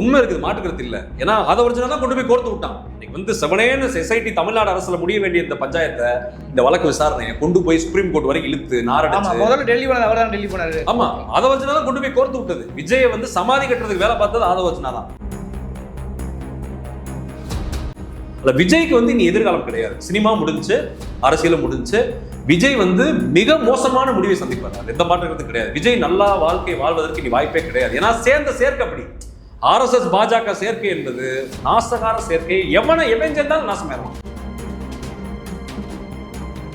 உண்மை இருக்குது மாட்டுக்கிறது இல்ல. ஏன்னா அதை ஒரிஜினல் தான் கொண்டு போய் கோர்த்து விட்டான். இன்னைக்கு வந்து செவனேன்னு சொசைட்டி தமிழ்நாடு அரசுல முடிய வேண்டிய இந்த பஞ்சாயத்தை இந்த வழக்கு விசாரணையை கொண்டு போய் சுப்ரீம் கோர்ட் வரைக்கும் இழுத்து நாரடிச்சு. முதல்ல டெல்லி போனது அவர் தான் டெல்லி போனாரு. ஆமா அதை வச்சுனா தான் கொண்டு போய் கோர்த்து விட்டது. விஜயை வந்து சமாதி கட்டுறதுக்கு வேலை பார்த்தது அதை வச்சுனா தான். விஜய்க்கு வந்து இனி எதிர்காலம் கிடையாது. சினிமா முடிஞ்சு அரசியலும் முடிஞ்சு விஜய் வந்து மிக மோசமான முடிவை சந்திப்பார். எந்த மாற்றத்துக்கு கிடையாது. விஜய் நல்லா வாழ்க்கை வாழ்வதற்கு இனி வாய்ப்பே கிடையாது. ஏன்னா சேர்ந்த சேர்க்கை அப்படி. ஆர்எஸ்எஸ் பாஜக சேர்க்கை என்பது நாசகார சேர்க்கை. எவனை எவன் சேர்ந்தாலும் நாசமாயிருவான்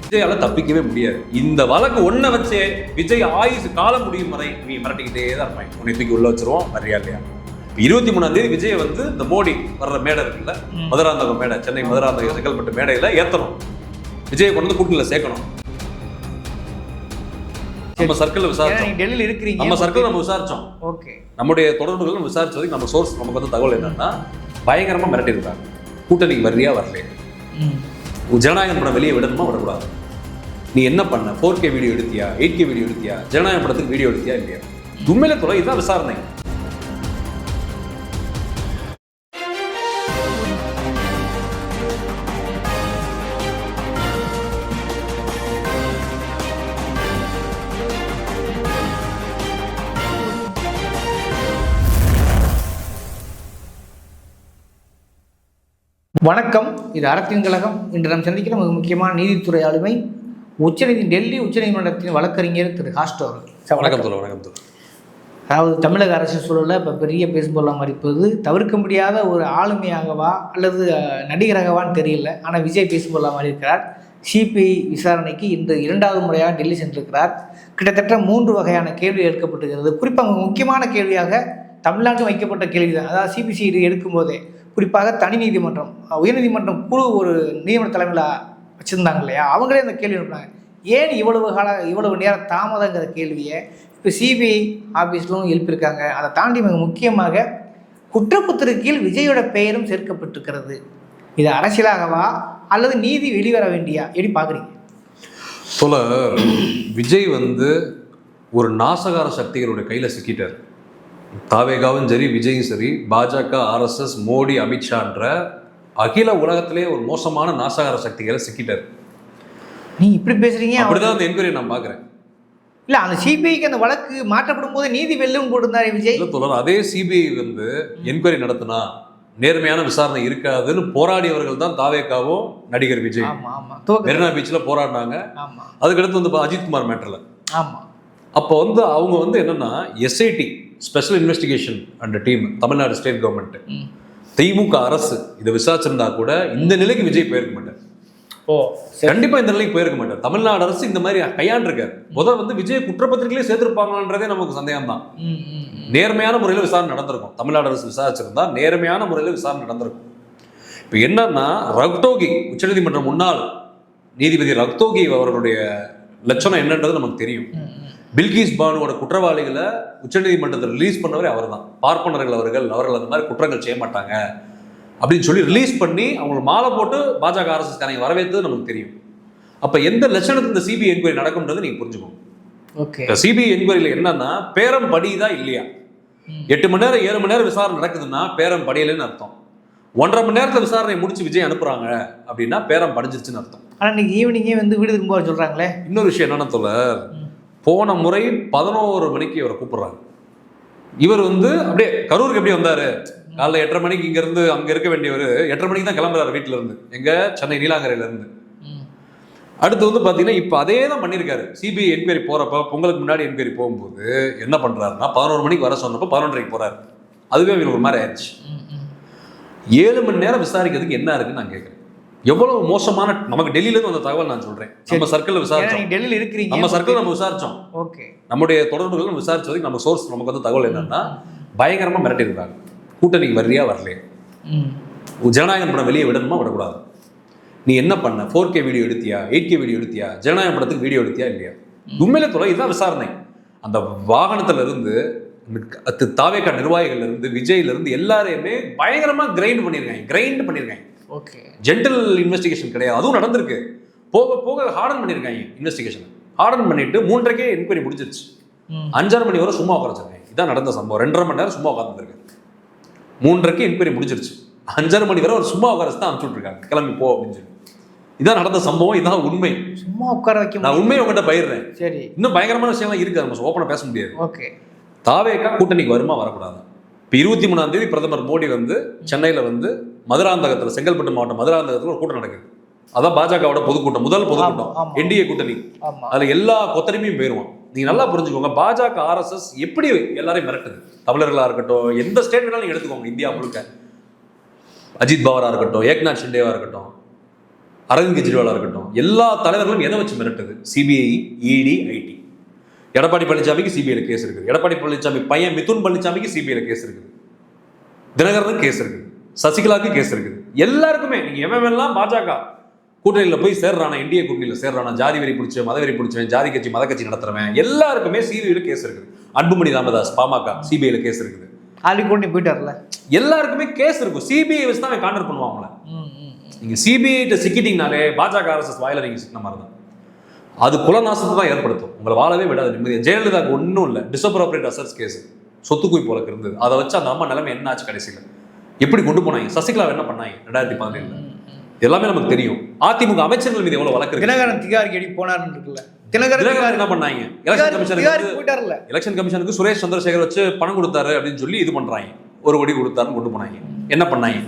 விஜயால தப்பிக்கவே முடியாது. இந்த வழக்கு ஒன்ன வச்சே விஜய் ஆயுசு காலம் முடியும் வரை நீ மிரட்டிக்கிட்டே தான் இருப்பாங்க உன்னை தூக்கி உள்ள வச்சிருவோம் வரியா இல்லையா இருபத்தி மூணாம் தேதி விஜய் வந்து இந்த மோடி வர்ற மேடை இருக்குல்ல. மதுராந்தகம் மேடை சென்னை மதுராந்தகம் செங்கல்பட்டு மேடையில ஏத்தணும். விஜயை கொண்டு வந்து கூட்டணியில சேர்க்கணும். நம்ம சர்க்கிள் விசாரிச்சோம். டெல்லியில இருக்கிறீங்க. நம்ம சர்க்கிள் நம்ம விசாரிச்சோம். ஓகே. நம்முடைய தொடர்புகள் விசாரிச்சதுக்கு நம்ம சோர்ஸ் நமக்கு வந்து தகவல் என்னன்னா பயங்கரமா மிரட்டியிருக்காங்க. கூட்டணிக்கு வர்றியா வரலையா. ஜனநாயகம் படம் வெளியே விடணுமா விடக்கூடாது? நீ என்ன பண்ண? ஃபோர் கே வீடியோ எடுத்தியா? எயிட் கே வீடியோ எடுத்தியா? ஜனநாயகம் படத்துக்கு வீடியோ எடுத்தியா இல்லையா? உண்மையில தொலை இதுதான் விசாரணை. வணக்கம். இது அரசின் கழகம். இன்று நாம் சந்திக்கிற மிக முக்கியமான நீதித்துறை ஆளுமை உச்சநீதி டெல்லி உச்சநீதிமன்றத்தின் வழக்கறிஞர் திரு ஹாஸ்டோ அவர்கள். வணக்கம். வணக்கம் அதாவது தமிழக அரசு சூழலில் இப்போ பெரிய பேஸ்பால்லாம் இருப்பது தவிர்க்க முடியாத ஒரு ஆளுமையாகவா அல்லது நடிகராகவான்னு தெரியல. ஆனால் விஜய் பேஸ்பால்லா மாதிரி இருக்கிறார் சிபிஐ விசாரணைக்கு இன்று இரண்டாவது முறையாக டெல்லி சென்றிருக்கிறார். கிட்டத்தட்ட மூன்று வகையான கேள்வி எடுக்கப்பட்டிருக்கிறது குறிப்பாக முக்கியமான கேள்வியாக தமிழ்நாட்டில் வைக்கப்பட்ட கேள்வி தான் அதாவது சிபிசிஐடி எடுக்கும்போதே குறிப்பாக தனி நீதிமன்றம் உயர்நீதிமன்றம் குழு ஒரு நீதிமன்ற தலைமையில் வச்சுருந்தாங்க இல்லையா? அவங்களே அந்த கேள்வி எழுப்பினாங்க. ஏன் இவ்வளவு கால இவ்வளவு நேரம் தாமதங்கிற கேள்வியை இப்போ சிபிஐ ஆஃபீஸ்லும் எழுப்பியிருக்காங்க. அதை தாண்டி மிக முக்கியமாக குற்றப்பத்திரிகையில் விஜயோட பெயரும் சேர்க்கப்பட்டிருக்கிறது. இது அரசியலாகவா அல்லது நீதி வெளிவர வேண்டியா? எப்படி பார்க்குறீங்க? தோழர் விஜய் வந்து ஒரு நாசகார சக்திகளுடைய கையில் சிக்கிட்டார். தாவேகாவும் சரி விஜயும் சரி பாஜக ஆர்எஸ்எஸ் மோடி அமித்ஷான்ற அகில உலகத்திலே ஒரு மோசமான நாசகார சக்திகளை சிக்கிட்டார். நீ இப்படி பேசுறீங்க அப்படிதான் அந்த என்கொயரி நான் பாக்குறேன் இல்லை அந்த சிபிஐக்கு அந்த வழக்கு மாற்றப்படும் போது நீதி வெல்லும் போட்டிருந்தாரு விஜய். இல்ல தோழர் அதே சிபிஐ வந்து என்கொயரி நடத்தினா நேர்மையான விசாரணை இருக்காதுன்னு போராடியவர்கள் தான் தாவேக்காவும் நடிகர் விஜய். மெரினா பீச்ல போராடினாங்க. அதுக்கடுத்து வந்து அஜித்குமார் மேட்டர்ல. ஆமா. அப்போ வந்து அவங்க வந்து என்னன்னா SIT special investigation and team Tamil Nadu state government ம். திமுக அரசு இதை விசாரிச்சிருந்தா கூட இந்த நிலைக்கு விஜய் போயிருக்க மாட்டார். ஓ கண்டிப்பா இந்த நிலைக்கு போயிருக்க மாட்டார். தமிழ்நாடு அரசு இந்த மாதிரி கையாண்டிருக்காரு. முதல் வந்து விஜய் குற்றப்பத்திரிகையிலே சேர்த்திருப்பாங்கன்றதே நமக்கு சந்தேகம் தான். நேர்மையான முறையில் விசாரணை நடந்திருக்கும். தமிழ்நாடு அரசு விசாரிச்சிருந்தா நேர்மையான முறையில் விசாரணை நடந்திருக்கும். இப்போ என்னன்னா ரக்தோகி உச்சநீதிமன்ற முன்னாள் நீதிபதி ரக்தோகி அவர்களுடைய லட்சணம் என்னன்றது நமக்கு தெரியும். பில்கிஸ் பானுவோட குற்றவாளிகளை உச்சநீதிமன்றத்தில் ரிலீஸ் பண்ணவரே அவர் தான் பார்ப்பனர்கள் அவர்கள் அவர்கள் அந்த மாதிரி குற்றங்கள் செய்ய மாட்டாங்க. அப்படின்னு சொல்லி ரிலீஸ் பண்ணி அவங்களுக்கு மாலை போட்டு பாஜக அரசுக்காரங்க வரவேற்றது நமக்கு தெரியும். அப்ப எந்த லட்சணத்தில் இந்த சிபிஐ என்கொயரி நடக்கும்ன்றது நீங்க புரிஞ்சுக்கணும் ஓகே. சிபிஐ என்கொயரியில் என்னன்னா பேரம் படியுதா இல்லையா. எட்டு மணி நேரம் ஏழு மணி நேரம் விசாரணை நடக்குதுன்னா பேரம் படியலைன்னு அர்த்தம். ஒன்றரை மணி நேரத்தில் விசாரணை முடிச்சு விஜய் அனுப்புறாங்க அப்படின்னா பேரம் படிஞ்சிருச்சுன்னு அர்த்தம். ஆனால் இன்னைக்கு ஈவினிங்கே வந்து வீடு திரும்ப வர சொல்றாங்களே? இன்னொரு விஷயம் என்னன்னு தோழர். போன முறை பதினோரு மணிக்கு இவரை கூப்பிடுறாங்க. இவர் வந்து அப்படியே கரூருக்கு எப்படி வந்தாரு? காலைல எட்டரை மணிக்கு இங்க இருந்து அங்க இருக்க வேண்டியவர் எட்டரை மணிக்கு தான் கிளம்புறாரு வீட்டுல இருந்து எங்க? சென்னை நீலாங்கரையில இருந்து. அடுத்து வந்து பாத்தீங்கன்னா இப்ப அதே தான் பண்ணியிருக்காரு. சிபிஐ என்கொயரி போறப்ப பொங்கலுக்கு முன்னாடி என்கொயரி போகும்போது என்ன பண்றாருன்னா பதினோரு மணிக்கு வர சொன்னப்போ பதினொன்றரைக்கு போறாரு. அதுவே இவங்களுக்கு ஒரு மாதிரி ஆயிடுச்சு. ஏழு மணி நேரம் விசாரிக்கிறதுக்கு என்ன இருக்குன்னு நான் கேட்கறேன். எவ்வளவு மோசமான நமக்கு டெல்லியில இருந்து வந்த தகவல் நான் சொல்றேன். நம்ம சர்க்கிள் விசாரிச்சோம். டெல்லியில் இருக்கிறீங்க? நம்ம சர்க்கிள் நம்ம விசாரிச்சோம். ஓகே. நம்முடைய தொடர்புகள் விசாரிச்சதுக்கு நம்ம சோர்ஸ் நமக்கு வந்து தகவல் என்னன்னா பயங்கரமா மிரட்டியிருக்காங்க. கூட்டணிக்கு வர்றியா வரலையா. ஜனநாயகம் படம் வெளியே விடணுமா? விடக்கூடாது. நீ என்ன பண்ண? ஃபோர் கே வீடியோ எடுத்தியா? எயிட் கே வீடியோ எடுத்தியா? ஜனநாயகம் படத்துக்கு வீடியோ எடுத்தியா? இல்லையா? உண்மையிலே தொலை இதுதான் விசாரணை. அந்த வாகனத்துல இருந்து தாவேக்கா நிர்வாகிகள்ல இருந்து விஜய்ல இருந்து எல்லாரையுமே பயங்கரமா கிரைண்ட் பண்ணியிருக்காங்க. கிரைண்ட் பண்ணியிருக்காங்க. ஓகே ஜென்டல் இன்வெஸ்டிகேஷன் கிடையாது. அதுவும் நடந்திருக்கு. போக போக ஹார்டன் பண்ணியிருக்காங்க இன்வெஸ்டிகேஷன் ஹார்டன் பண்ணிட்டு மூன்றரைக்கே என்கொயரி முடிஞ்சிருச்சு. ம். அஞ்சரை மணி வரை சும்மா உட்கார வச்சிருக்காங்க இதான் நடந்த சம்பவம். ரெண்டரை மணி நேரம் சும்மா உட்காந்துருக்காரு மூன்றரைக்கு என்கொயரி முடிஞ்சிருச்சு. அஞ்சரை மணி வரை ஒரு சும்மா உட்கார தான் அனுப்பிச்சு விட்டுருக்காங்க. கிளம்பி போ அப்படின்னு சொல்லி. இதான் நடந்த சம்பவம். இதான் உண்மை. சும்மா உட்கார வைக்க நான் உண்மையை உங்ககிட்ட பயிர்றேன் சரி. இன்னும் பயங்கரமான விஷயம்லாம் இருக்கு. நம்ம ஓப்பனாக பேச முடியாது. ஓகே தாவேக்கா கூட்டணிக்கு வருமா வரக்கூடாது? இப்போ இருபத்தி மூணாம் தேதி பிரதமர் மோடி வந்து சென்னையில் வந்து மதுராந்தகத்தில் செங்கல்பட்டு மாவட்டம் மதுராந்தகத்தில் ஒரு கூட்டம் நடக்குது. அதான் பாஜகவோட பொதுக்கூட்டம் முதல் பொதுக்கூட்டம். என்டிஏ கூட்டணி. அதுல எல்லா கொத்தடிமையும் போயிருவான். நீங்க நல்லா புரிஞ்சுக்கோங்க பாஜக ஆர்எஸ்எஸ் எப்படி எல்லாரையும் மிரட்டுது? தமிழர்களா இருக்கட்டும் எந்த ஸ்டேட் வேணாலும் எடுத்துக்கோங்க இந்தியா முழுக்க. அஜித் பவாரா இருக்கட்டும் ஏக்நாத் ஷிண்டேவா இருக்கட்டும் அரவிந்த் கெஜ்ரிவாலா இருக்கட்டும் எல்லா தலைவர்களும் எதை வச்சு மிரட்டுது? சிபிஐ இடி ஐடி எடப்பாடி பழனிசாமிக்கு சிபிஐல கேஸ் இருக்குது. எடப்பாடி பழனிசாமி பையன் மிதுன் பழனிசாமிக்கு சிபிஐல கேஸ் இருக்குது. தினகரனுக்கு கேஸ் இருக்குது. சசிகலாவுக்கு கேஸ் இருக்குது. எல்லாருக்குமே நீங்க எவன் பாஜக கூட்டணியில போய் சேர்றானா இந்திய கூட்டணியில சேர்றானா ஜாதி வெறி பிடிச்ச மத வெறி பிடிச்சவன் ஜாதி கட்சி மத கட்சி நடத்துறவன் எல்லாருக்குமே சிபிஐல கேஸ் இருக்குது. அன்புமணி ராமதாஸ் பாமக சிபிஐல கேஸ் இருக்குது. ஆல்ரெடி கூட்டணி போயிட்டார்ல. எல்லாருக்குமே கேஸ் இருக்கும். சிபிஐ வச்சு தான் கான்டர் பண்ணுவாங்கள. நீங்க சிபிஐ சிக்கிட்டீங்கனாலே பாஜக அரசு வாயில நீங்க சிக்கின மாதிரி தான். அது குலநாசத்தை தான் ஏற்படுத்தும். உங்களை வாழவே விடாது நிம்மதியா. ஜெயலலிதாக்கு ஒன்றும் இல்லை. டிஸ்அப்ரோப்ரியேட் அசர்ஸ் கேஸ் சொத்து குவிப்பு இருந்தது அதை வச்சு அந்த அம்மா நிலைமை என்ன ஆச்சு கடைசியில்? எப்படி கொண்டு போனாங்க? சசிகலா என்ன பண்ணாங்க? ரெண்டாயிரத்தி பதினேழுல. எல்லாமே நமக்கு தெரியும். அதிமுக அமைச்சர்கள் மீது எவ்வளவு வழக்கு தினகரன் திகாரிக்கு அடி போனார்னு இருக்குல்ல. தினகரன் என்ன பண்ணாங்க? எலெக்ஷன் கமிஷனுக்கு எலெக்ஷன் கமிஷனுக்கு சுரேஷ் சந்திரசேகர் வச்சு பணம் கொடுத்தாரு அப்படின்னு சொல்லி இது பண்றாங்க. ஒரு கோடி கொடுத்தாருன்னு கொண்டு போனாங்க. என்ன பண்ணாங்க?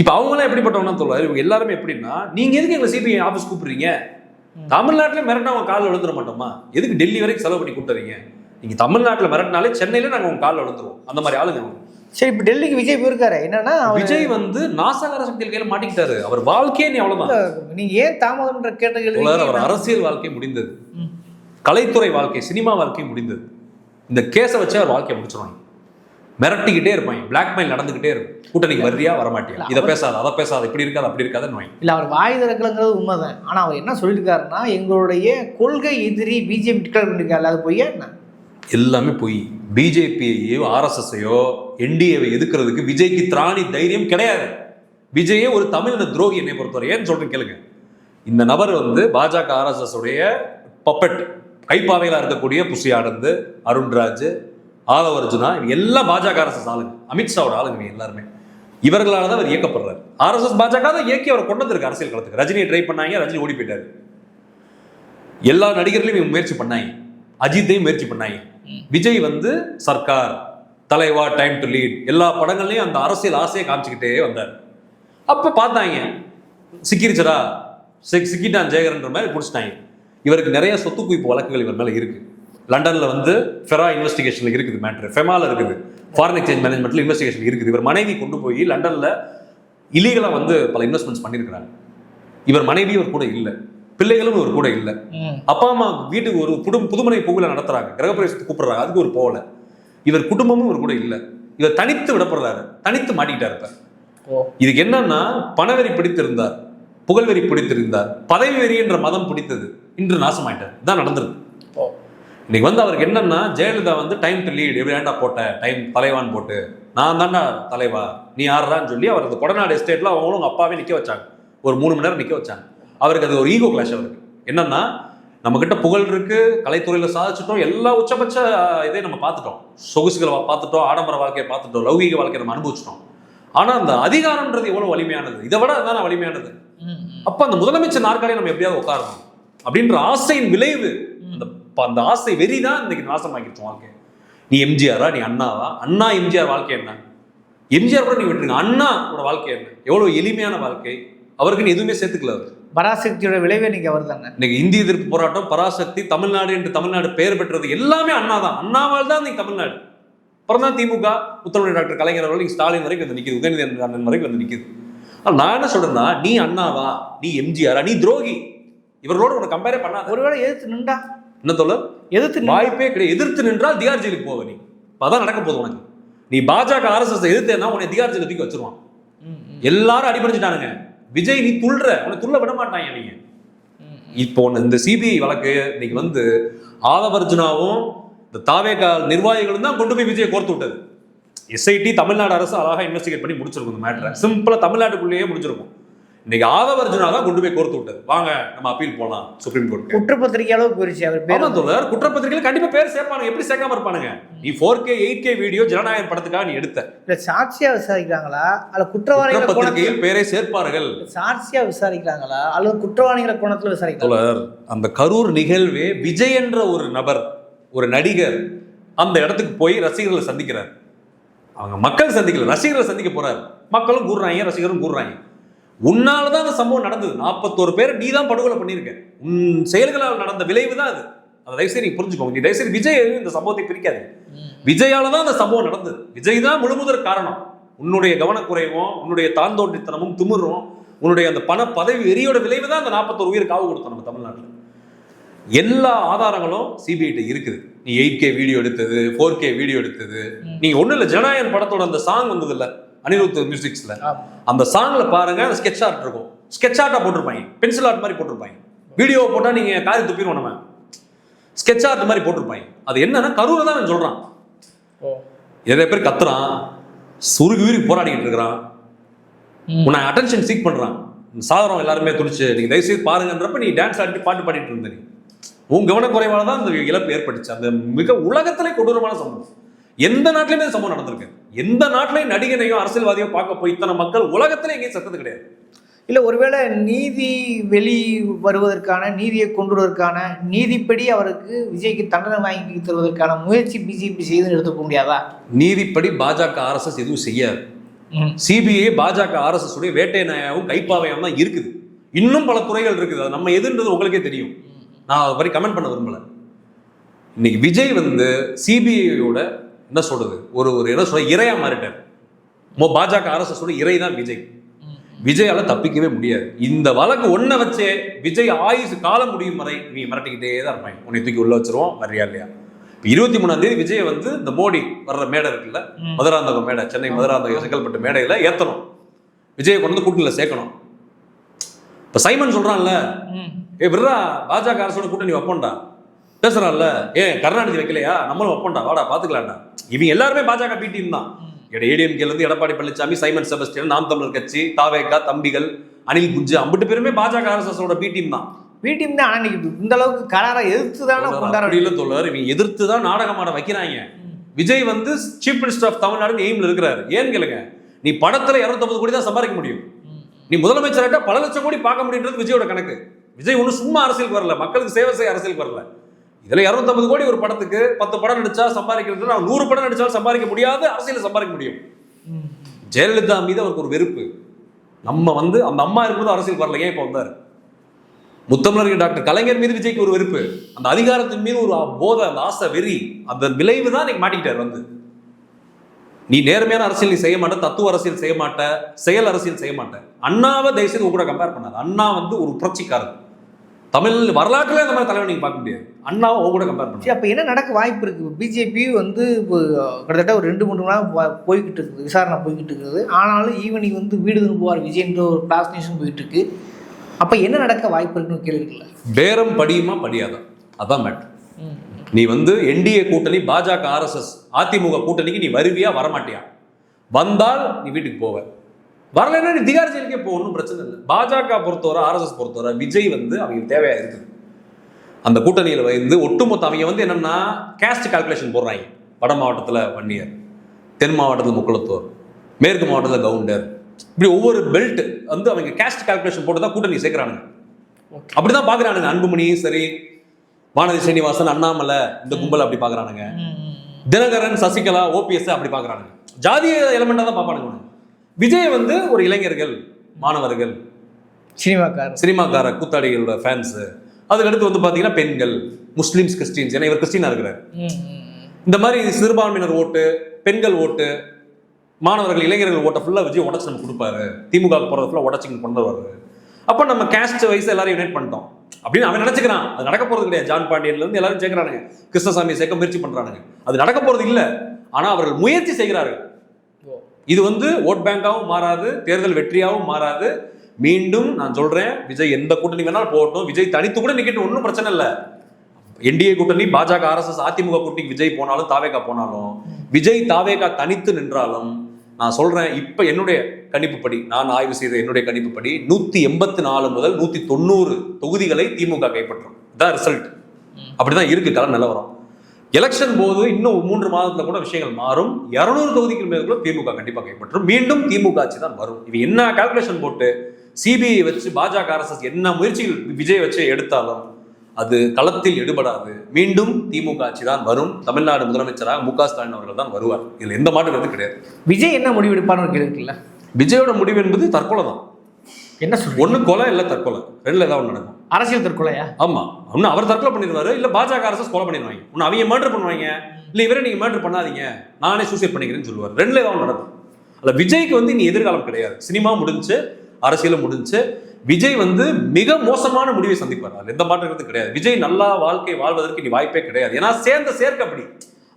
இப்ப அவங்களாம் எப்படிப்பட்டவங்க சொல்லுவாரு இவங்க எல்லாருமே எப்படின்னா நீங்க எதுக்கு எங்களை சிபிஐ ஆபீஸ் கூப்பிடுறீங்க? தமிழ்நாட்டுல மிரட்டினா அவங்க காலில் விழுந்துட மாட்டோமா? எதுக்கு டெல்லி வரைக்கும் செலவு பண்ணி கூட்டுறீங்க நீங்க தமிழ்நாட்டுல மிரட்டினாலே சென்னையில நாங்க உங்க காலில் விழுந்துருவோம். அந்த மாதிரி ஆளுங்க. சரி இப்ப டெல்லிக்கு விஜய் போயிருக்காரு என்னன்னா விஜய் வந்து நாசகார சக்திகள் கையில மாட்டிக்கிட்டாரு. அவர் வாழ்க்கையே நீ அவ்வளவுதான். நீங்க ஏன் தாமதம்ன்ற கேட்ட அவர் அரசியல் வாழ்க்கை முடிந்தது. கலைத்துறை வாழ்க்கை சினிமா வாழ்க்கை முடிந்தது. இந்த கேஸை வச்சு அவர் வாழ்க்கையை முடிச்சிருவாங்க. மிரட்டிக்கிட்டே இருப்பாங்க. பிளாக்மெயில் நடந்துகிட்டே இருக்கும். கூட்டணிக்கு வர்றியா வரமாட்டியா? இதை பேசாத அதை பேசாத இப்படி இருக்காது அப்படி இருக்காதுன்னு வாங்க. இல்ல அவர் வாய் திறக்கலங்கிறது உண்மைதான். ஆனா அவர் என்ன சொல்லியிருக்காருன்னா எங்களுடைய கொள்கை எதிரி பிஜேபி டிக்ளேர் பண்ணிருக்காரு அது பொய்யா என்ன? எல்லாமே பொய். பிஜேபியையோ ஆர்எஸ்எஸ்ஸையோ என்டிஏவை எதுக்குறதுக்கு விஜய்க்கு திராணி தைரியம் கிடையாது. விஜயே ஒரு தமிழின துரோகி என்னை பொறுத்தவரை. ஏன்னு சொல்றேன் கேளுங்க. இந்த நபர் வந்து பாஜக ஆர்எஸ்எஸ் உடைய பப்பட் கைப்பாவையில் இருக்கக்கூடிய புசி ஆனந்த் அருண்ராஜ் ஆதவ அர்ஜுனா எல்லாம் பாஜக ஆர்எஸ்எஸ் ஆளுங்க. அமித்ஷாவோட ஆளுங்க எல்லாருமே. இவர்களால தான் அவர் இயக்கப்படுறாரு. ஆர்எஸ்எஸ் பாஜக தான் இயக்கி அவர் கொண்டு வந்திருக்கு அரசியல் களத்துக்கு. ரஜினியை ட்ரை பண்ணாங்க ரஜினி ஓடி போயிட்டாரு. எல்லா நடிகர்களையும் முயற்சி பண்ணாங்க. அஜித்தையும் முயற்சி பண்ணாங்க. விஜய் வந்து சர்க்கார் தலைவா டைம் டு லீட் எல்லா படங்கள்லையும் அந்த அரசியல் ஆசையை காமிச்சுக்கிட்டே வந்தார். அப்போ பார்த்தாங்க. சிக்கிருச்சடா. சிக் சிக்கிட்டான் ஜெயகரன்ற மாதிரி பிடிச்சிட்டாங்க. இவருக்கு நிறைய சொத்து குவிப்பு வழக்குகள் இவர் மேலே இருக்கு. லண்டன்ல வந்து ஃபெரா இன்வெஸ்டிகேஷன்ல இருக்குது மேட்ரு ஃபெமால இருக்குது. ஃபாரின் எக்ஸ்சேஞ்ச் மேனேஜ்மெண்ட்ல இன்வெஸ்டிகேஷன் இருக்குது. இவர் மனைவி கொண்டு போய் லண்டன்ல இல்லீகலா வந்து பல இன்வெஸ்ட்மெண்ட்ஸ் பண்ணியிருக்கிறாங்க இவர் மனைவி இவர் கூட இல்லை. பிள்ளைகளும் இவர் கூட இல்லை. அப்பா அம்மா வீட்டுக்கு ஒரு புடும் புதுமனை புகுல நடத்துறாங்க. கிரகப்பிரவேசத்துக்கு கூப்பிடுறாங்க. அதுக்கு ஒரு போகல. இவர் குடும்பமும் இவர் கூட இல்ல. இவர் தனித்து விடப்படுறாரு. தனித்து ஓ. இதுக்கு என்னன்னா பணவெறி பிடித்திருந்தார். புகழ்வெறி பிடித்திருந்தார். பதவி வெறி என்ற மதம் பிடித்தது. இன்று நாசமாயிட்டார். இதான் நடந்திருக்கு. இன்னைக்கு வந்து அவருக்கு என்னன்னா ஜெயலலிதா வந்து டைம் டு லீட் எப்படி ஏன்டா போட்ட? டைம் தலைவான் போட்டு. நான் தான்டா தலைவா? நீ யாருடான்னு சொல்லி அவர் அந்த கொடநாடு எஸ்டேட்ல அவங்களும் அவங்க அப்பாவே நிக்க வச்சாங்க. ஒரு மூணு மணி நேரம் நிக்க வச்சாங்க. அவருக்கு அது ஒரு ஈகோ கிளாஷ் அவருக்கு. என்னன்னா நம்ம கிட்ட புகழ் இருக்கு கலைத்துறையில சாதிச்சிட்டோம் எல்லா உச்சபட்ச அஹ், இதை நம்ம பார்த்துட்டோம். சொகுசுகளை பார்த்துட்டோம் ஆடம்பர வாழ்க்கையை பார்த்துட்டோம் லௌகீக வாழ்க்கையை நம்ம அனுபவிச்சிட்டோம். ஆனா அந்த அதிகாரம்ன்றது எவ்வளவு வலிமையானது? இதை விட அதுதானே வலிமையானது. அப்ப அந்த முதலமைச்சர் நாற்காலியை நம்ம எப்படியாவது உட்காரணும்? அப்படின்ற ஆசையின் விளைவு அந்த அந்த ஆசை வெறி தான் இன்னைக்கு நாசமாக்கிடுச்சு வாழ்க்கை நீ எம்ஜிஆரா நீ அண்ணாவா? அண்ணா எம்ஜிஆர் வாழ்க்கை என்ன? எம்ஜிஆர் கூட நீ விட்டுருங்க. அண்ணாவோட வாழ்க்கை என்ன? எவ்வளவு எளிமையான வாழ்க்கை? அவருக்கு நீ எதுவுமே சேர்த்துக்கல அவர். பராசக்தியோட விளைவே இன்னைக்கு அவர் தானே. இன்னைக்கு இந்திய எதிர்ப்பு போராட்டம் பராசக்தி தமிழ்நாடு என்று தமிழ்நாடு பெயர் பெற்றது எல்லாமே அண்ணா தான். அண்ணாவால் தான் இன்னைக்கு தமிழ்நாடு. அப்புறம் தான் திமுக உத்தரவு டாக்டர் கலைஞர் அவர்கள் ஸ்டாலின் வரைக்கும் வந்து நிக்குது உதயநிதி அண்ணன் வரைக்கும் வந்து நிக்குது. ஆனா நான் என்ன சொல்றேன்னா நீ அண்ணாவா நீ எம்ஜிஆரா நீ துரோகி இவர்களோட உன்னை கம்பேரே பண்ணாத. ஒருவேளை எதிர்த்து நின்றா? என்ன சொல்ல எதிர்த்து? வாய்ப்பே கிடையாது. எதிர்த்து நின்றால் திகார் ஜெயிலுக்கு போவ நீ. அதான் நடக்க போகுது உனக்கு. நீ பாஜக ஆர்எஸ்எஸ் எதிர்த்தேன்னா உன்னை திகார் ஜெயிலுக்கு வச்சிருவான். எல்லாரும் அடிபடிச்சிட்டானுங்க விஜய் நீ துள்ற. உன்னை துள்ள விட மாட்டாங்க ம். இப்போ இந்த சிபிஐ வழக்கு இன்னைக்கு வந்து ஆதவர்ஜுனாவும் இந்த தாவேகா நிர்வாகிகளும் தான் கொண்டு போய் விஜயை கோர்த்து விட்டது. எஸ்ஐடி தமிழ்நாடு அரசு அழகா இன்வெஸ்டிகேட் பண்ணி முடிச்சிருக்கும் இந்த மேட்டரை சிம்பிளா தமிழ்நாட்டுக்குள்ளேயே முடிச்சிருக்கும் இன்னைக்கு ஆதவர்ஜுனா தான் கொண்டு போய் கோர்த்து விட்டது. வாங்க நம்ம அப்பீல் போலாம் சுப்ரீம் கோர்ட் குற்றப்பத்திரிகை அளவு போயிருச்சு அவர் பேர் தோழர் குற்றப்பத்திரிகையில் கண்டிப்பா பேர் சேர்ப்பானுங்க. எப்படி சேர்க்காம இருப்பானுங்க? நீ four K eight K video Jananayagam படத்துக்காக நீ எடுத்த. இல்ல சாட்சியா விசாரிக்கிறாங்களா? அல்ல குற்றவாளிகளை குற்றப்பத்திரிகையில் பேரை சேர்ப்பார்கள். சாட்சியா விசாரிக்கிறாங்களா? அல்லது குற்றவாளிகளை கோணத்துல விசாரிக்கிறாங்களா? தோழர் அந்த கரூர் நிகழ்வே விஜய் என்ற ஒரு நபர் ஒரு நடிகர் அந்த இடத்துக்கு போய் ரசிகர்களை சந்திக்கிறார். அவங்க மக்கள் சந்திக்கல ரசிகர்களை சந்திக்க போறாரு. மக்களும் கூறுறாங்க ரசிகரும் கூறுறாங்க. உன்னால தான் அந்த சம்பவம் நடந்தது. நாற்பத்தோரு பேர் நீ தான் படுகொலை பண்ணியிருக்க. உன் செயல்களால் நடந்த விளைவு தான் அது. அதை தயவுசெய்து நீ புரிஞ்சுக்கோங்க. நீ தயவுசெய்து விஜய் இந்த சம்பவத்தை பிரிக்காது விஜயால தான் அந்த சம்பவம் நடந்தது. விஜய் தான் முழுமுதற் காரணம். உன்னுடைய கவனக்குறைவும் உன்னுடைய தாந்தோண்டித்தனமும் திமிரும் உன்னுடைய அந்த பண பதவி வெறியோட விளைவு தான் அந்த நாற்பத்தோரு உயிர் காவு கொடுத்தோம் நம்ம தமிழ்நாட்டில். எல்லா ஆதாரங்களும் சிபிஐட்ட இருக்குது. நீ எயிட் கே வீடியோ எடுத்தது ஃபோர் கே வீடியோ எடுத்தது. நீங்க ஒண்ணும் இல்ல ஜனநாயகன் படத்தோட அந்த சாங் வந்தது இல்ல அனிருத் மியூசிக்ஸ்ல. அந்த சாங்ல பாருங்க அந்த ஸ்கெட்ச் ஆர்ட் இருக்கும். ஸ்கெட்ச் ஆர்ட்டா போட்டிருப்பாங்க. பென்சில் ஆர்ட் மாதிரி போட்டிருப்பாங்க. வீடியோ போட்டா நீங்க காரி துப்பிடுவோம் நம்ம. ஸ்கெட்ச் ஆர்ட் மாதிரி போட்டிருப்பாங்க. அது என்னன்னா கரூரை தான் அவன் சொல்றான். ஓ. நிறைய பேர் கத்துறான். சுருகி உருகி போராடிக்கிட்டு இருக்கிறான். உன்னை அட்டென்ஷன் சீக் பண்றான். சாதனம் எல்லாருமே துடிச்சு நீங்க தயவுசெய்து பாருங்கன்றப்ப நீ டான்ஸ் ஆடி பாட்டு பாடிட்டு இருந்த நீ. உன் கவனக்குறைவால தான் அந்த இழப்பு ஏற்பட்டுச்சு. அந்த மிக உலகத்திலே கொடூரமான சம்பவம். எந்த நாட்டிலுமே சம்பவம் நடந்திருக்கு. எந்த நாட்டிலையும் நடிகனையோ அரசியல்வாதியோ பார்க்க போய் இத்தனை மக்கள் உலகத்திலே எங்கேயும் சத்தது கிடையாது. இல்ல ஒருவேளை நீதி வெளி வருவதற்கான நீதியை கொண்டு வருவதற்கான நீதிப்படி அவருக்கு விஜய்க்கு தண்டனை வாங்கி தருவதற்கான முயற்சி பிஜேபி செய்து எடுத்துக்க முடியாதா? நீதிப்படி பாஜக ஆர்எஸ்எஸ் எதுவும் செய்யாது. சிபிஐ பாஜக ஆர்எஸ்எஸ் உடைய வேட்டை நாயாவும் கைப்பாவையாவும் தான் இருக்குது. இன்னும் பல துறைகள் இருக்குது. அது நம்ம எதுன்றது உங்களுக்கே தெரியும். நான் அது மாதிரி கமெண்ட் பண்ண விரும்பல. இன்னைக்கு விஜய் வந்து சிபிஐயோட என்ன சொல்றது? ஒரு ஒரு என்ன சொல்ற இறையா மாறிட்டார். மோ பாஜக உடைய இறை தான் விஜய். விஜயால தப்பிக்கவே முடியாது. இந்த வழக்கு ஒன்றை வச்சே விஜய் ஆயுசு காலம் முடியும் வரை நீ மிரட்டிக்கிட்டே தான் இருப்பாங்க உன்னை தூக்கி உள்ள வச்சிருவோம் வரியா இல்லையா? இருபத்தி மூணாம் தேதி விஜய் வந்து இந்த மோடி வர்ற மேடை இருக்குல்ல. மதுராந்தகம் மேடை சென்னை மதுராந்தகம் செங்கல்பட்டு மேடையில ஏத்தணும். விஜயை கொண்டு வந்து கூட்டணியில சேர்க்கணும். இப்ப சைமன் சொல்றான்ல. ஏ விட்றா பாஜக அரசோட கூட்டணி வைப்போம்டா. பேசுறான்ல. ஏ கருணாநிதி வைக்கலையா? நம்மளும் வைப்போம்டா வாடா பாத்துக்கலாம்டா. இவங்க எல்லாருமே பாஜக பி டீம் தான். ஏடிஎம்கேல இருந்து எடப்பாடி பழனிசாமி சைமன் செபஸ்டியன் நாம் தமிழர் கட்சி தாவேகா தம்பிகள் அனில் குஞ்சு அம்பிட்டு பேருமே பாஜக அரசோட பி டீம் தான். பிடிஎம் தான் ஆனா இன்னைக்கு இந்த அளவுக்கு கராரா எதிர்த்து தானே அப்படி கொண்டாட இல்ல தோழர் இவங்க எதிர்த்து தான் நாடகம் ஆட வைக்கிறாங்க. விஜய் வந்து chief minister of Tamil Nadu இருக்கிறாரு. ஏன்னு கேளுங்க நீ படத்துல 250 கோடி தான் சம்பாதிக்க முடியும். நீ முதலமைச்சர்கிட்ட பல லட்சம் கோடி பார்க்க முடியுன்றது விஜயோட கணக்கு. விஜய் ஒன்றும் சும்மா அரசியலுக்கு வரல மக்களுக்கு சேவை செய்ய அரசியலுக்கு வரல. இதில் இரநூத்தம்பது கோடி ஒரு படத்துக்கு பத்து படம் நடிச்சா சம்பாதிக்கிறது நான் நூறு படம் நடிச்சாலும் சம்பாதிக்க முடியாது அரசியல் சம்பாதிக்க முடியும். ஜெயலலிதா மீது அவருக்கு ஒரு வெறுப்பு. நம்ம வந்து அந்த அம்மா இருக்கும்போது அரசியல் வரல. ஏன் இப்போ வந்தார்? முத்தமிழர்கள் டாக்டர் கலைஞர் மீது விஜய்க்கு ஒரு வெறுப்பு. அந்த அதிகாரத்தின் மீது ஒரு போதை அந்த ஆசை வெறி. அந்த விளைவு தான் நீங்க மாட்டிக்கிட்டார் வந்து. நீ நேர்மையான அரசியல் நீ செய்ய மாட்ட தத்துவ அரசியல் செய்ய மாட்ட செயல் அரசியல் செய்ய மாட்ட. அண்ணாவை தயவுசெய்து உங்க கூட கம்பேர் பண்ணாது. அண்ணா வந்து ஒரு புரட்சிக்காரர். தமிழ் வரலாற்றுல இந்த மாதிரி தலைவர் நீங்க பார்க்க முடியாது. அண்ணாவை உங்க கூட கம்பேர் பண்ண அப்போ என்ன நடக்க வாய்ப்பு இருக்கு? பிஜேபி வந்து இப்போ கிட்டத்தட்ட ஒரு ரெண்டு மூணு போ- போய்கிட்டு இருக்குது. விசாரணை போய்கிட்டு இருக்குது. ஆனாலும் ஈவினிங் வந்து வீடு திரும்புவார் விஜய்ன்ற ஒரு பிளாஸ் நேஷன் போயிட்டு இருக்கு. அப்போ என்ன நடக்க வாய்ப்பு இருக்குன்னு கேள்வி இருக்குல்ல? பேரம் படியுமா படியாதா? அதான் மேட்ரு நீ வந்து என்டிஏ கூட்டணி பாஜக ஆர்எஸ்எஸ் அதிமுக கூட்டணிக்கு நீ வருவியா வரமாட்டியா? வந்தால் நீ வீட்டுக்கு போவ. வரலைன்னா நீ திகார் ஜெயிலுக்கே போ ஒன்றும் பிரச்சனை இல்லை. பாஜக பொறுத்தவரை ஆர்எஸ்எஸ் பொறுத்தவரை விஜய் வந்து அவங்களுக்கு தேவையா இருக்குது. அந்த கூட்டணியில் வந்து ஒட்டுமொத்த அவங்க வந்து என்னன்னா கேஸ்ட் கால்குலேஷன் போடுறாங்க. வட மாவட்டத்தில் வன்னியர் தென் மாவட்டத்தில் முக்குளத்தூர் மேற்கு மாவட்டத்தில் கவுண்டர். இப்படி ஒவ்வொரு பெல்ட் வந்து அவங்க கேஸ்ட் கால்குலேஷன் போட்டு தான் கூட்டணி சேர்க்குறானுங்க. அப்படிதான் பாக்குறானுங்க அன்புமணியும் சரி வானதி ஸ்ரீனிவாசன் அண்ணாமலை இந்த கும்பல் அப்படி பாக்குறானுங்க தினகரன் சசிகலா ஓபிஎஸ் அப்படி பாக்குறானுங்க ஜாதிய எலமெண்டா தான் பாப்பானுங்க இவனுங்க. விஜய் வந்து ஒரு இளைஞர்கள் மாணவர்கள். சினிமாக்கார் சினிமாக்கார கூத்தாடிகளோட ஃபேன்ஸ் அதுக்கடுத்து வந்து பாத்தீங்கன்னா பெண்கள் முஸ்லிம்ஸ் கிறிஸ்டின்ஸ் ஏன்னா இவர் கிறிஸ்டினா இருக்கிறார். இந்த மாதிரி சிறுபான்மையினர் ஓட்டு பெண்கள் ஓட்டு மாணவர்கள் இளைஞர்கள் ஓட்டை ஃபுல்லாக விஜய் உடச்சு நம்ம கொடுப்பாரு. திமுக போகிறது ஃபுல்லாக உடச்சி இங்க கொண்டு வருவாரு. அப்போ நம்ம கேஸ்ட் வைஸ் எல்லாரும் யுனைட் பண்ணிட்டோம். அப்படின்னு அவன் நினைச்சுக்கிறான். அது நடக்க போறது கிடையாது. ஜான் பாண்டியன்ல இருந்து எல்லாரும் சேர்க்கிறானுங்க கிருஷ்ணசாமியை சேர்க்க முயற்சி பண்றானுங்க. அது நடக்க போறது இல்லை. ஆனா அவர்கள் முயற்சி செய்கிறார்கள். இது வந்து ஓட் பேங்காவும் மாறாது தேர்தல் வெற்றியாகவும் மாறாது. மீண்டும் நான் சொல்றேன் விஜய் எந்த கூட்டணி வேணாலும் போகட்டும். விஜய் தனித்து கூட நிக்கட்டும் ஒன்றும் பிரச்சனை இல்லை. என்டிஏ கூட்டணி பாஜக ஆர்எஸ்எஸ் அதிமுக கூட்டணிக்கு விஜய் போனாலும் தாவேகா போனாலும் விஜய் தாவேகா தனித்து நின்றாலும் நான் சொல்றேன் இப்ப என்னுடைய கணிப்புப்படி நான் ஆய்வு செய்த என்னுடைய கணிப்புப்படி நூத்தி எண்பத்தி நாலு முதல் நூத்தி தொண்ணூறு தொகுதிகளை திமுக கைப்பற்றும். இதான் ரிசல்ட் அப்படிதான் இருக்கு கள நிலவரம் எலெக்ஷன் போது இன்னும் மூன்று மாதத்துல கூட விஷயங்கள் மாறும். இருநூறு தொகுதிக்கு மேல திமுக கண்டிப்பா கைப்பற்றும். மீண்டும் திமுக ஆட்சி தான் வரும். இது என்ன கால்குலேஷன் போட்டு சிபிஐ வச்சு பாஜக அரசு என்ன முயற்சிகள் விஜய் வச்சு எடுத்தாலும் அது களத்தில் எடுபடாது. மீண்டும் திமுக ஆட்சி தான் வரும். தமிழ்நாடு முதலமைச்சராக மு க ஸ்டாலின் அவர்கள் தான் வருவார். இதுல எந்த மாற்று கருத்து கிடையாது. விஜய் என்ன முடிவு எடுப்பார்னு இருக்குல்ல? விஜயோட முடிவு என்பது தற்கொலை தான் என்ன சொல்றீங்க? ஒண்ணு கொலை இல்ல தற்கொலை. ரெண்டுல ஏதாவது ஒண்ணு நடக்கும். அரசியல் தற்கொலையா ஆமா. ஒண்ணு அவர் தற்கொலை பண்ணிடுவாரு இல்ல பாஜக அரசு கொலை பண்ணிடுவாங்க. ஒண்ணு அவங்க மர்டர் பண்ணுவாங்க. இல்ல இவரே நீங்க மர்டர் பண்ணாதீங்க. நானே சூசைட் பண்ணிக்கிறேன்னு சொல்லுவார். ரெண்டுல ஏதாவது நடக்கும். அல்ல விஜய்க்கு வந்து இனி எதிர்காலம் கிடையாது. சினிமா முடிஞ்சு அரசியலும் முடிஞ்சு விஜய் வந்து மிக மோசமான முடிவை சந்திப்பார். அதுல எந்த மாற்றம் கருத்து கிடையாது. விஜய் நல்லா வாழ்க்கை வாழ்வதற்கு இனி வாய்ப்பே கிடையாது. ஏன்னா சேர்ந்த சேர்க்கை அப்படி.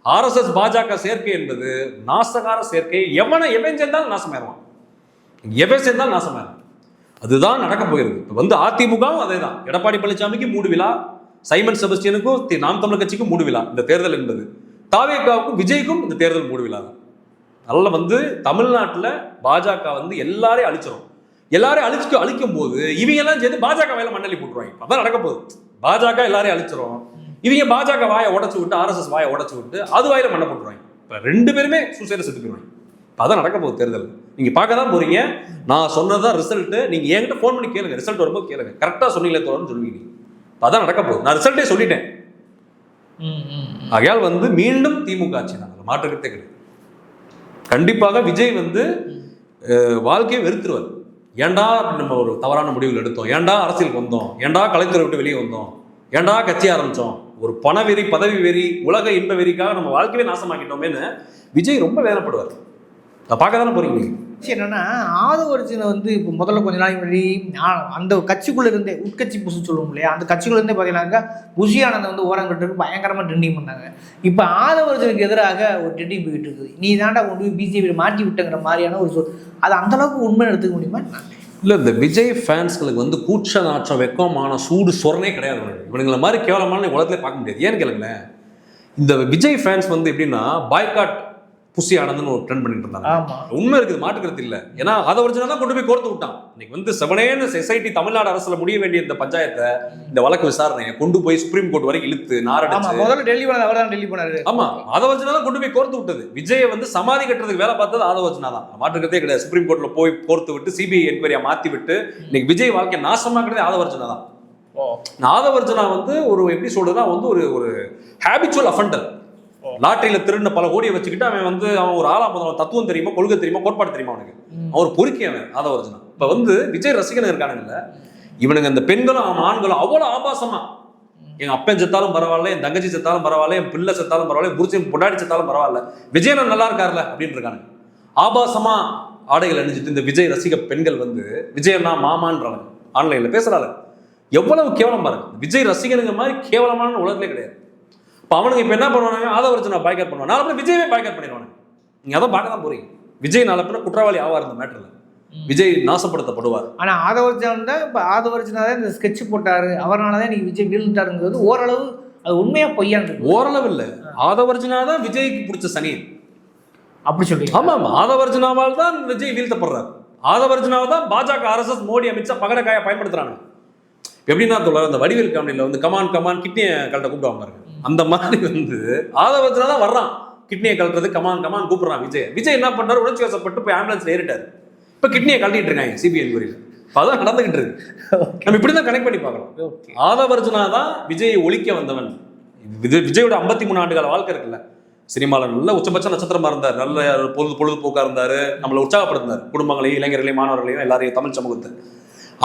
ஆர்எஸ்எஸ் பாஜக சேர்க்கை என்பது நாசகார சேர்க்கை. எவனை எவன் சேர்ந்தாலும் நாசமாயிருவான் எவன் சேர்ந்தாலும் நாசமாயிரும் அதுதான் நடக்க போகிறது. இப்போ வந்து அதிமுகவும் அதே தான் எடப்பாடி பழனிசாமிக்கு மூடு விழா சைமன் செபஸ்டியனுக்கும் தி- நாம் தமிழர் கட்சிக்கும் மூடு விழா இந்த தேர்தல் என்பது. தாவேக்காவுக்கும் விஜய்க்கும் இந்த தேர்தல் மூடு விழா தான். நல்ல வந்து தமிழ்நாட்டில் பாஜக வந்து எல்லாரையும் அழிச்சிடும் எல்லாரையும் அழிச்சு அழிக்கும் போது இவங்க எல்லாம் சேர்ந்து பாஜக வாயில மண்ணலி போட்டுருவாங்க. அதான் நடக்க போகுது. பாஜக எல்லாரையும் அழிச்சிரும். இவங்க பாஜக வாயை உடச்சு விட்டு ஆர்எஸ்எஸ் வாயை உடச்சு விட்டு அது வாயில மண்ணை போட்டுருவாங்க. இப்போ ரெண்டு பேருமே சூசைட செத்து போயிடுவாங்க. அதான் நடக்க போகுது தேர்தல். நீங்க பார்க்க தான் போறீங்க. நான் சொன்னதான் ரிசல்ட் நீங்க என்கிட்ட ஃபோன் பண்ணி கேளுங்க. ரிசல்ட் வரும்போது கேளுங்க. கரெக்டா சொன்னீங்களே தோறன்னு சொல்லுவீங்க அதான் நடக்க போகுது. நான் ரிசல்ட்டே சொல்லிட்டேன். ஆகையால் வந்து மீண்டும் திமுக ஆட்சி தான் அதுல மாற்று கருத்தே கிடையாது. கண்டிப்பாக விஜய் வந்து வாழ்க்கையை வெறுத்துருவார். ஏன்டா அப்படி நம்ம ஒரு தவறான முடிவுகள் எடுத்தோம்? ஏன்டா அரசியலுக்கு வந்தோம்? ஏன்டா கலைத்துறை விட்டு வெளியே வந்தோம்? ஏன்டா கட்சி ஆரம்பிச்சோம்? ஒரு பண வெறி பதவி வெறி உலக இன்ப வெறிக்காக நம்ம வாழ்க்கையே நாசமாக்கிட்டோமேன்னு விஜய் ரொம்ப வேதனைப்படுவார். பார்க்க தானே போறீங்க? விஷயம் என்னன்னா ஆதவர்ஜனை வந்து இப்போ முதல்ல கொஞ்ச நாளைக்கு முன்னாடி அந்த கட்சிக்குள்ள இருந்தே உட்கட்சி புசு சொல்லுவோம் இல்லையா? அந்த கட்சிக்குள்ள இருந்தே பார்த்தீங்கன்னாக்கா புஷி ஆனந்த் வந்து ஓரங்கட்டு பயங்கரமா ட்ரெண்டிங் பண்ணாங்க. இப்போ ஆதவர்ஜனுக்கு எதிராக ஒரு ட்ரெண்டிங் போயிட்டு இருக்குது. நீ தாண்டா கொண்டு போய் பிஜேபி மாட்டி விட்டங்கிற மாதிரியான ஒரு சொல். அது அந்த அளவுக்கு உண்மை எடுத்துக்க முடியுமா? இல்ல இந்த விஜய் ஃபேன்ஸ்களுக்கு வந்து கூச்ச நாற்றம் வெக்கமான சூடு சொரணே கிடையாது. இவனுங்கள மாதிரி கேவலமான உலகத்திலே பார்க்க முடியாது. ஏன்னு கேளுங்களேன். இந்த விஜய் ஃபேன்ஸ் வந்து எப்படின்னா பாய்காட் புசி ஆனந்த்னு ஒரு ட்ரெண்ட் பண்ணிட்டு இருந்தாங்க. உண்மை இருக்குது மாட்டுக்கிறது இல்ல. ஏன்னா அதை ஒரிஜினல் தான் கொண்டு போய் கோர்த்து விட்டான். இன்னைக்கு வந்து செவனேன்னு சொசைட்டி தமிழ்நாடு அரசுல முடிய வேண்டிய இந்த பஞ்சாயத்தை இந்த வழக்கு விசாரணையை கொண்டு போய் சுப்ரீம் கோர்ட் வரைக்கும் இழுத்து நாரடிச்சு. முதல்ல டெல்லி போனது அவர் தான் டெல்லி போனாரு. ஆமா. ஆதவர்ஜனா தான் கொண்டு போய் கோர்த்து விட்டது. விஜயை வந்து சமாதி கட்டுறதுக்கு வேலை பார்த்தது ஆதவர்ஜனா தான். மாற்றுக்கிறதே கிடையாது. சுப்ரீம் கோர்ட்ல போய் கோர்த்து விட்டு சிபிஐ என்கொயரியா மாத்தி விட்டு இன்னைக்கு விஜய் வாழ்க்கை நாசமாக்குறதே ஆதவர்ஜனா தான். ஆதவர்ஜனா வந்து ஒரு எப்படி சொல்றதுன்னா வந்து ஒரு ஒரு ஹேபிச்சுவல் அஃபண்டர் லாட்டரியில திருடின பல கோடியை வச்சுக்கிட்டு அவன் வந்து அவன் ஒரு ஆளா முதல்ல தத்துவம் தெரியுமா கொள்கை தெரியுமா கோட்பாடு தெரியுமா அவனுக்கு? அவன் ஒரு பொறுக்கி அவன் ஆதவர்ஜனா இப்ப வந்து விஜய் ரசிகன் இருக்கானுங்கல்ல இவனுங்க இந்த பெண்களும் அவன் ஆண்களும் அவ்வளவு ஆபாசமா. எங்க அப்பன் செத்தாலும் பரவாயில்ல என் தங்கச்சி செத்தாலும் பரவாயில்ல என் பிள்ளை செத்தாலும் பரவாயில்ல என் புருஷன் பொண்டாடி செத்தாலும் பரவாயில்ல. விஜயன் நல்லா இருக்கார்ல அப்படின்னு இருக்கானுங்க. ஆபாசமா ஆடைகள் அணிஞ்சிட்டு இந்த விஜய் ரசிக பெண்கள் வந்து விஜயண்ணா மாமான்றாங்க ஆன்லைன்ல பேசுறாங்க எவ்வளவு கேவலம் பாருங்க. விஜய் ரசிகனுங்க மாதிரி கேவலமான உலகத்திலே கிடையாது. இப்போ அவனுங்க இப்போ என்ன பண்ணுவாங்க ஆதவர்ஜனா பாய்காட் பண்ணுவாங்க நாளை விஜயவே பாய்காட் பண்ணிடுவாங்க நீங்க அதான் பார்க்க தான் போறீங்க விஜய் நாளை பின்ன குற்றவாளி ஆவார் இந்த மேட்டர்ல விஜய் நாசப்படுத்தப்படுவார். ஆனா ஆதவர்ஜன் தான் இப்போ ஆதவர்ஜனா தான் இந்த ஸ்கெட்ச் போட்டாரு. அவரால தான் இன்னைக்கு விஜய் வீழ்ந்துட்டாருங்கிறது ஓரளவு அது உண்மையா பொய்யான்னு இருக்கு. ஓரளவு இல்ல. ஆதவர்ஜனா தான் விஜய்க்கு பிடிச்ச சனி அப்படி சொல்லி ஆமா ஆமா. ஆதவர்ஜனாவால் தான் விஜய் வீழ்த்தப்படுறார். ஆதவர்ஜனாவை தான் பாஜக ஆர்எஸ்எஸ் மோடி அமித்ஷா பகடக்காய பயன்படுத்துறாங்க எப்படின்னா தோழர் அந்த வடிவேல் காமெடியில் வந்து கமான் கமான் கிட்னியை கழட்ட கூப்பிடுவாங்க பாருங்க. அந்த மாதிரி வந்து ஆதவர்ஜனா தான் வர்றான். கிட்னியை கழட்டுறது கமான் கமான் கூப்பிடுறான் விஜய். விஜய் என்ன பண்ணாரு? உணர்ச்சி வசப்பட்டு போய் ஆம்புலன்ஸ்ல ஏறிட்டாரு. இப்ப கிட்னியை கழட்டிட்டு இருக்காங்க சிபிஐ என்கொயரியில் அதான் நடந்துகிட்டு இருக்கு. நம்ம இப்படி தான் கனெக்ட் பண்ணி பார்க்கலாம் ஓகே ஆதவர்ஜனா தான் விஜயை ஒழிக்க வந்தவன். விஜய் விஜயோட ஐம்பத்தி மூணு ஆண்டுகால வாழ்க்கை இருக்குல்ல. சினிமாவில் நல்ல உச்சபட்ச நட்சத்திரமா இருந்தார். நல்ல பொழுது பொழுதுபோக்கா இருந்தாரு. நம்மளை உற்சாகப்படுத்தினார். குடும்பங்களையும் இளைஞர்களையும் மாணவர்களையும் எல்லாரையும் தமிழ் சமூகத்தை.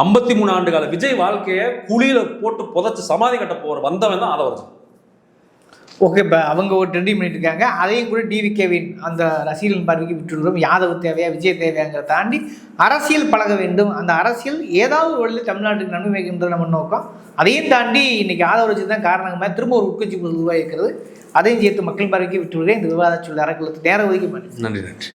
ஐம்பத்தி மூணு ஆண்டு கால விஜய் வாழ்க்கையை குழியில போட்டு புதைச்சு சமாதி கட்ட போற வந்தவன் தான் ஆதவர்ஜன். ஓகே இப்போ அவங்க ஒரு ட்ரெண்டிங் பண்ணிட்டு இருக்காங்க. அதையும் கூட டிவி கேவின் அந்த ரசிகர்கள் பார்வைக்கு விட்டுருவோம் யாதவ் தேவையா விஜய் தேவையாங்கிறத தாண்டி அரசியல் பழக வேண்டும். அந்த அரசியல் ஏதாவது ஒரு வழியில் தமிழ்நாட்டுக்கு நன்மை வைக்கின்றது நம்ம நோக்கம். அதையும் தாண்டி இன்னைக்கு வச்சு தான் காரணமாக திரும்ப ஒரு உட்கட்சி உருவாகிருக்கிறது அதையும் சேர்த்து மக்கள் பார்வைக்கு விட்டுவிடுறேன் இந்த விவாத சொல்ல அறக்கலத்து நேரம் ஒதுக்கி மாட்டேன் நன்றி நன்றி.